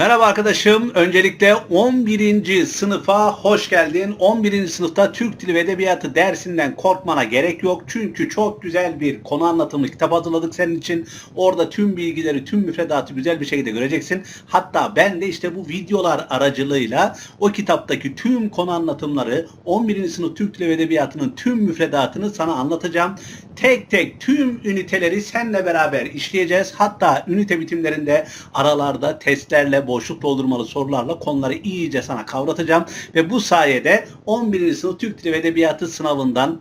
Merhaba arkadaşım. Öncelikle 11. sınıfa hoş geldin. 11. sınıfta Türk Dili ve Edebiyatı dersinden korkmana gerek yok. Çünkü çok güzel bir konu anlatımlı kitap hazırladık senin için. Orada tüm bilgileri, tüm müfredatı güzel bir şekilde göreceksin. Hatta ben de işte bu videolar aracılığıyla o kitaptaki tüm konu anlatımları 11. sınıf Türk Dili ve Edebiyatı'nın tüm müfredatını sana anlatacağım. Tek tek tüm üniteleri seninle beraber işleyeceğiz. Hatta ünite bitimlerinde aralarda testlerle, boşluk doldurmalı sorularla konuları iyice sana kavratacağım. Ve bu sayede 11. sınıf Türk Dili ve Edebiyatı sınavından,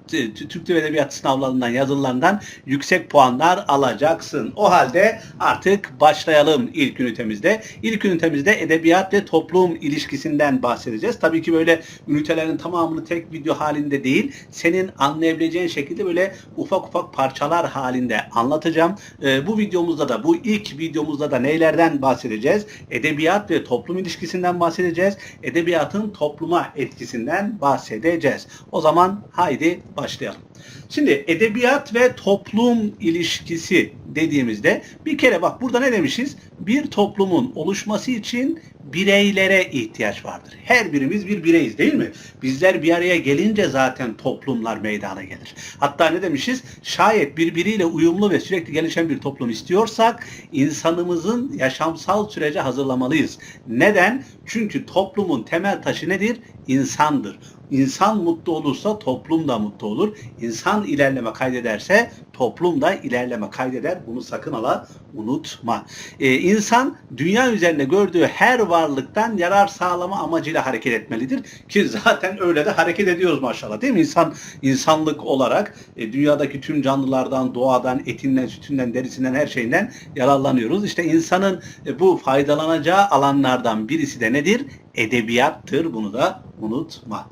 Türk Dili ve Edebiyatı sınavlarından, yazılarından yüksek puanlar alacaksın. O halde artık başlayalım ilk ünitemizde. İlk ünitemizde edebiyat ve toplum ilişkisinden bahsedeceğiz. Tabii ki böyle ünitelerin tamamını tek video halinde değil, senin anlayabileceğin şekilde böyle ufak ufak parçalar halinde anlatacağım. Ee, bu videomuzda da, bu ilk videomuzda da neylerden bahsedeceğiz? Edebiyat ve toplum ilişkisinden bahsedeceğiz. Edebiyatın topluma etkisinden bahsedeceğiz. O zaman haydi başlayalım. Şimdi edebiyat ve toplum ilişkisi dediğimizde bir kere bak burada ne demişiz? Bir toplumun oluşması için bireylere ihtiyaç vardır. Her birimiz bir bireyiz değil mi? Bizler bir araya gelince zaten toplumlar meydana gelir. Hatta ne demişiz? Şayet birbiriyle uyumlu ve sürekli gelişen bir toplum istiyorsak insanımızın yaşamsal sürece hazırlamalıyız. Neden? Çünkü toplumun temel taşı nedir? İnsandır. İnsan mutlu olursa toplum da mutlu olur. İnsan ilerleme kaydederse toplum da ilerleme kaydeder. Bunu sakın ala unutma. Ee, insan dünya üzerinde gördüğü her varlıktan yarar sağlama amacıyla hareket etmelidir. Ki zaten öyle de hareket ediyoruz maşallah değil mi? İnsan insanlık olarak e, dünyadaki tüm canlılardan, doğadan, etinden, sütünden, derisinden, her şeyinden yararlanıyoruz. İşte insanın e, bu faydalanacağı alanlardan birisi de nedir? Edebiyattır. Bunu da unutma.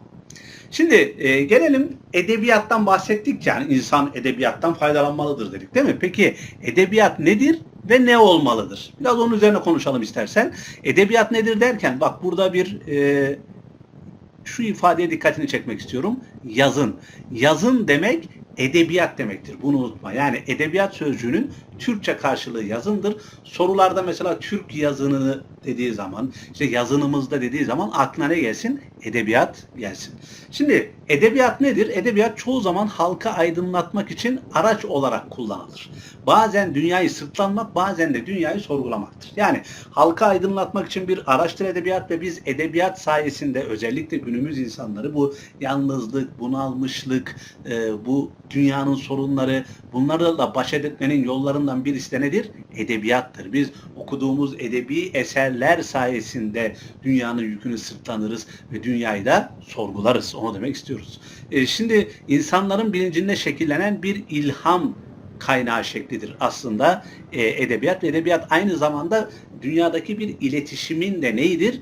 Şimdi e, gelelim edebiyattan bahsettik yani insan edebiyattan faydalanmalıdır dedik değil mi? Peki edebiyat nedir ve ne olmalıdır? Biraz onun üzerine konuşalım istersen. Edebiyat nedir derken bak burada bir e, şu ifadeye dikkatini çekmek istiyorum. Yazın. Yazın demek edebiyat demektir. Bunu unutma. Yani edebiyat sözcüğünün Türkçe karşılığı yazındır. Sorularda mesela Türk yazınını dediği zaman, işte yazınımızda dediği zaman aklına ne gelsin? Edebiyat gelsin. Şimdi edebiyat nedir? Edebiyat çoğu zaman halka aydınlatmak için araç olarak kullanılır. Bazen dünyayı sırtlanmak, bazen de dünyayı sorgulamaktır. Yani halka aydınlatmak için bir araçtır edebiyat ve biz edebiyat sayesinde özellikle günümüz insanları bu yalnızlık, bunalmışlık, e, bu dünyanın sorunları, bunlarla baş etmenin yollarından birisi de nedir? Edebiyattır. Biz okuduğumuz edebi eserler sayesinde dünyanın yükünü sırtlanırız ve dünyayı da sorgularız. Onu demek istiyoruz. E, şimdi insanların bilincinde şekillenen bir ilham kaynağı şeklidir aslında e, edebiyat. Edebiyat aynı zamanda dünyadaki bir iletişimin de neyidir?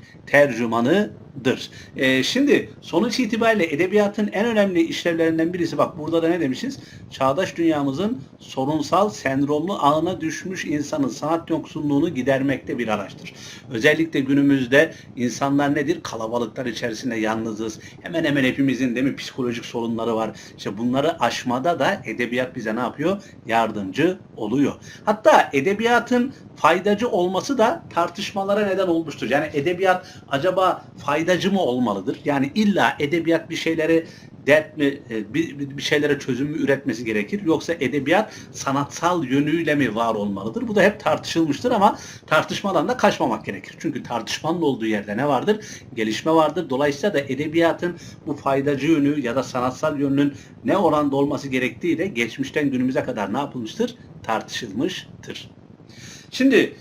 Tercümanıdır. E, şimdi sonuç itibariyle edebiyatın en önemli işlevlerinden birisi bak burada da ne demişiz? Çağdaş dünyamızın sorunsal sendromlu ağına düşmüş insanın sanat yoksunluğunu gidermekte bir araçtır. Özellikle günümüzde insanlar nedir? Kalabalıklar içerisinde yalnızız. Hemen hemen hepimizin değil mi psikolojik sorunları var. İşte bunları aşmada da edebiyat bize ne yapıyor? Yardımcı oluyor. Hatta edebiyatın faydacı olması da tartışmalara neden olmuştur. Yani edebiyat acaba faydacı mı olmalıdır? Yani illa edebiyat bir şeyleri dert mi, e, bir, bir şeylere çözüm mü üretmesi gerekir? Yoksa edebiyat sanatsal yönüyle mi var olmalıdır? Bu da hep tartışılmıştır ama tartışmadan da kaçmamak gerekir. Çünkü tartışmanın olduğu yerde ne vardır? Gelişme vardır. Dolayısıyla da edebiyatın bu faydacı yönü ya da sanatsal yönünün ne oranda olması gerektiği de geçmişten günümüze kadar ne yapılmıştır? Tartışılmıştır. Şimdi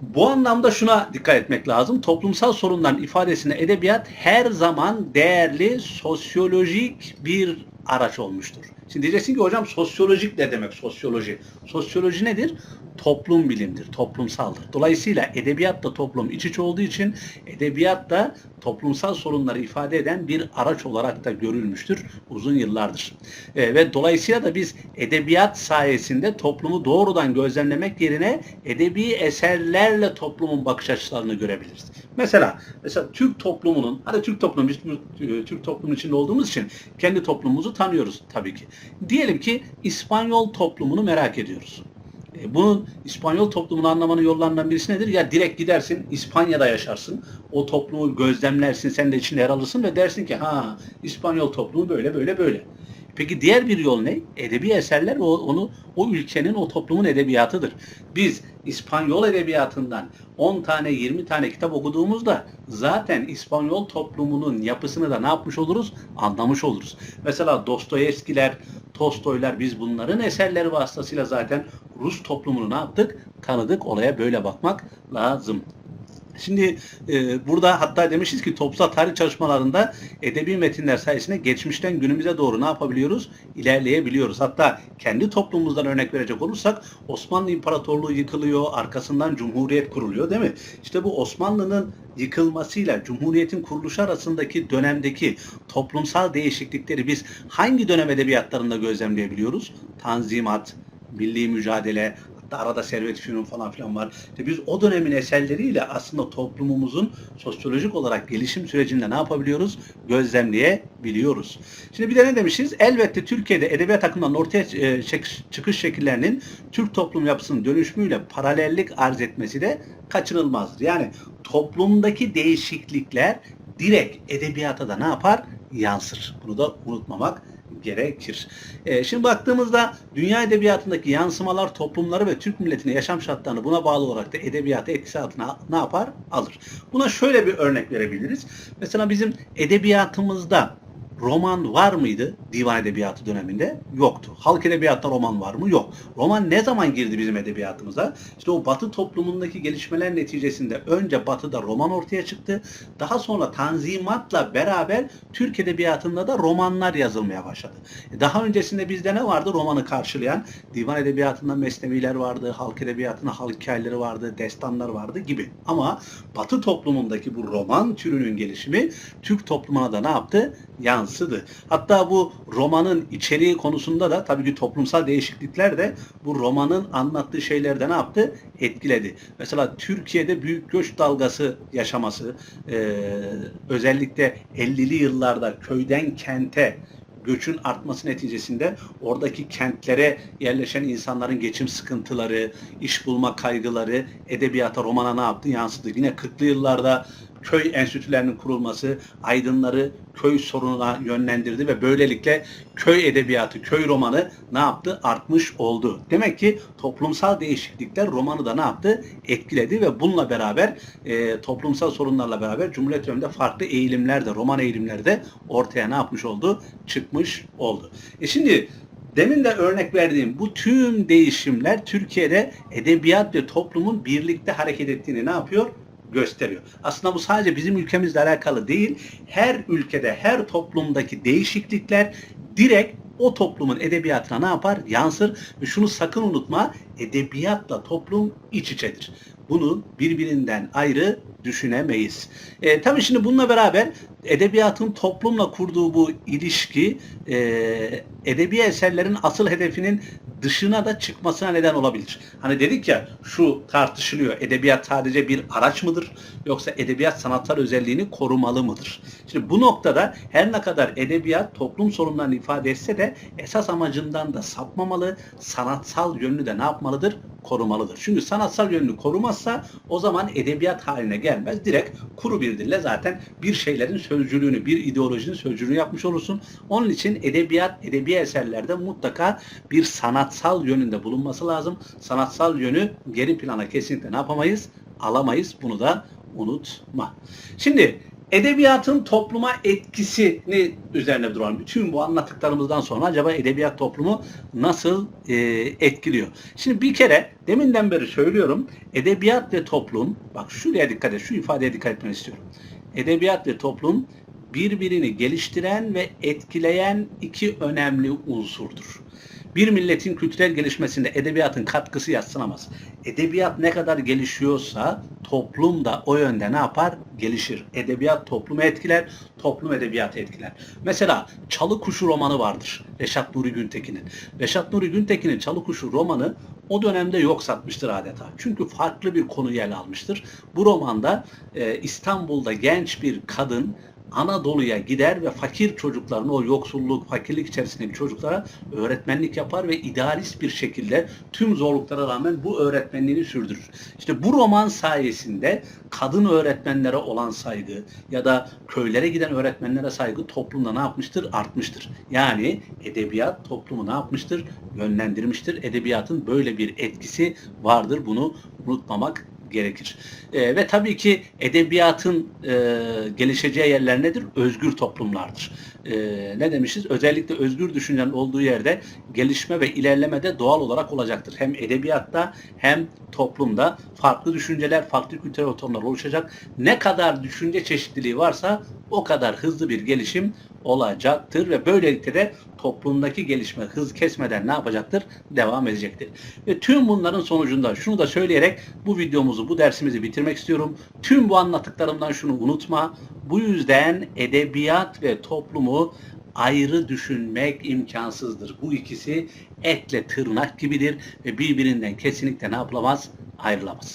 bu anlamda şuna dikkat etmek lazım. Toplumsal sorunların ifadesine edebiyat her zaman değerli sosyolojik bir araç olmuştur. Şimdi diyeceksin ki hocam sosyolojik ne demek sosyoloji? Sosyoloji nedir? Toplum bilimdir, toplumsaldır. Dolayısıyla edebiyatla toplum iç içe olduğu için edebiyat da toplumsal sorunları ifade eden bir araç olarak da görülmüştür uzun yıllardır. E, ve dolayısıyla da biz edebiyat sayesinde toplumu doğrudan gözlemlemek yerine edebi eserlerle toplumun bakış açılarını görebiliriz. Mesela mesela Türk toplumunun, hadi Türk toplumu biz e, Türk toplumunun içinde olduğumuz için kendi toplumumuzu tanıyoruz tabii ki. Diyelim ki İspanyol toplumunu merak ediyoruz. E, bunun İspanyol toplumunu anlamanın yollarından birisi nedir? Ya direkt gidersin İspanya'da yaşarsın. O toplumu gözlemlersin, sen de içinde yer alırsın ve dersin ki ha İspanyol toplumu böyle böyle böyle. Peki diğer bir yol ne? Edebi eserler o, onu o ülkenin, o toplumun edebiyatıdır. Biz İspanyol edebiyatından 10 tane, 20 tane kitap okuduğumuzda zaten İspanyol toplumunun yapısını da ne yapmış oluruz? Anlamış oluruz. Mesela Dostoyevskiler, Tolstoylar biz bunların eserleri vasıtasıyla zaten Rus toplumunu ne yaptık? Tanıdık. Olaya böyle bakmak lazım. Şimdi e, burada hatta demişiz ki toplumsal tarih çalışmalarında edebi metinler sayesinde geçmişten günümüze doğru ne yapabiliyoruz? İlerleyebiliyoruz. Hatta kendi toplumumuzdan örnek verecek olursak Osmanlı İmparatorluğu yıkılıyor, arkasından Cumhuriyet kuruluyor değil mi? İşte bu Osmanlı'nın yıkılmasıyla Cumhuriyet'in kuruluşu arasındaki dönemdeki toplumsal değişiklikleri biz hangi dönem edebiyatlarında gözlemleyebiliyoruz? Tanzimat, milli mücadele, hatta arada Servet Fünun falan filan var. İşte biz o dönemin eserleriyle aslında toplumumuzun sosyolojik olarak gelişim sürecinde ne yapabiliyoruz? Gözlemleyebiliyoruz. Şimdi bir de ne demişiz? Elbette Türkiye'de edebiyat akımlarının ortaya e, çıkış şekillerinin Türk toplum yapısının dönüşümüyle paralellik arz etmesi de kaçınılmazdır. Yani toplumdaki değişiklikler direkt edebiyata da ne yapar? Yansır. Bunu da unutmamak gerekir. Ee, şimdi baktığımızda dünya edebiyatındaki yansımalar toplumları ve Türk milletinin yaşam şartlarını buna bağlı olarak da edebiyatı etkisi altına ne yapar? Alır. Buna şöyle bir örnek verebiliriz. Mesela bizim edebiyatımızda roman var mıydı divan edebiyatı döneminde? Yoktu. Halk edebiyatta roman var mı? Yok. Roman ne zaman girdi bizim edebiyatımıza? İşte o batı toplumundaki gelişmeler neticesinde önce batıda roman ortaya çıktı. Daha sonra tanzimatla beraber Türk edebiyatında da romanlar yazılmaya başladı. E, Daha öncesinde bizde ne vardı? Romanı karşılayan divan edebiyatında mesneviler vardı, halk edebiyatında halk hikayeleri vardı, destanlar vardı gibi. Ama batı toplumundaki bu roman türünün gelişimi Türk toplumuna da ne yaptı? Yansıdı. Hatta bu romanın içeriği konusunda da tabii ki toplumsal değişiklikler de bu romanın anlattığı şeylerde ne yaptı? Etkiledi. Mesela Türkiye'de büyük göç dalgası yaşaması, eee, özellikle 50'li yıllarda köyden kente göçün artması neticesinde oradaki kentlere yerleşen insanların geçim sıkıntıları, iş bulma kaygıları edebiyata, romana ne yaptı? Yansıdı. Yine 40'lı yıllarda köy enstitülerinin kurulması aydınları köy sorununa yönlendirdi ve böylelikle köy edebiyatı, köy romanı ne yaptı? Artmış oldu. Demek ki toplumsal değişiklikler romanı da ne yaptı? Etkiledi ve bununla beraber e, toplumsal sorunlarla beraber Cumhuriyet döneminde farklı eğilimler de, roman eğilimleri de ortaya ne yapmış oldu? Çıkmış oldu. E şimdi Demin de örnek verdiğim bu tüm değişimler Türkiye'de edebiyat ve toplumun birlikte hareket ettiğini ne yapıyor? Gösteriyor. Aslında bu sadece bizim ülkemizle alakalı değil. Her ülkede, her toplumdaki değişiklikler direkt o toplumun edebiyatına ne yapar? Yansır. Ve şunu sakın unutma, edebiyatla toplum iç içedir. Bunu birbirinden ayrı düşünemeyiz. E, tabii şimdi bununla beraber edebiyatın toplumla kurduğu bu ilişki e, edebi eserlerin asıl hedefinin dışına da çıkmasına neden olabilir. Hani dedik ya şu tartışılıyor. Edebiyat sadece bir araç mıdır? Yoksa edebiyat sanatsal özelliğini korumalı mıdır? Şimdi bu noktada her ne kadar edebiyat toplum sorunlarını ifade etse de esas amacından da sapmamalı. Sanatsal yönünü de ne yapmalıdır? Korumalıdır. Çünkü sanatsal yönünü korumazsa o zaman edebiyat haline gelmez. Direkt kuru bir dille zaten bir şeylerin sözcülüğünü, bir ideolojinin sözcülüğünü yapmış olursun. Onun için edebiyat, edebi eserlerde mutlaka bir sanatsal yönünde bulunması lazım. Sanatsal yönü geri plana kesinlikle ne yapamayız? Alamayız. Bunu da unutma. Şimdi edebiyatın topluma etkisini üzerine duralım. Bütün bu anlattıklarımızdan sonra acaba edebiyat toplumu nasıl e, etkiliyor? Şimdi bir kere deminden beri söylüyorum. Edebiyat ve toplum, bak şuraya dikkat et, şu ifadeye dikkat etmeni istiyorum. Edebiyat ve toplum birbirini geliştiren ve etkileyen iki önemli unsurdur. Bir milletin kültürel gelişmesinde edebiyatın katkısı yatsınamaz. Edebiyat ne kadar gelişiyorsa toplum da o yönde ne yapar? Gelişir. Edebiyat toplumu etkiler, toplum edebiyatı etkiler. Mesela Çalı Kuşu romanı vardır. Reşat Nuri Güntekin'in. Reşat Nuri Güntekin'in Çalı Kuşu romanı o dönemde yok satmıştır adeta. Çünkü farklı bir konuyu ele almıştır. Bu romanda e, İstanbul'da genç bir kadın Anadolu'ya gider ve fakir çocukların o yoksulluk, fakirlik içerisindeki çocuklara öğretmenlik yapar ve idealist bir şekilde tüm zorluklara rağmen bu öğretmenliğini sürdürür. İşte bu roman sayesinde kadın öğretmenlere olan saygı ya da köylere giden öğretmenlere saygı toplumda ne yapmıştır? Artmıştır. Yani edebiyat toplumu ne yapmıştır? Yönlendirmiştir. Edebiyatın böyle bir etkisi vardır. Bunu unutmamak gerekir. Ee, ve tabii ki edebiyatın e, gelişeceği yerler nedir? Özgür toplumlardır. Ee, ne demişiz? Özellikle özgür düşüncenin olduğu yerde gelişme ve ilerleme de doğal olarak olacaktır. Hem edebiyatta hem toplumda farklı düşünceler, farklı kültürel ortamlar oluşacak. Ne kadar düşünce çeşitliliği varsa o kadar hızlı bir gelişim olacaktır ve böylelikle de toplumdaki gelişme hız kesmeden ne yapacaktır? Devam edecektir. Ve tüm bunların sonucunda şunu da söyleyerek bu videomuzu, bu dersimizi bitirmek istiyorum. Tüm bu anlattıklarımdan şunu unutma. Bu yüzden edebiyat ve toplumu ayrı düşünmek imkansızdır. Bu ikisi etle tırnak gibidir ve birbirinden kesinlikle ne yapılamaz? Ayrılamaz.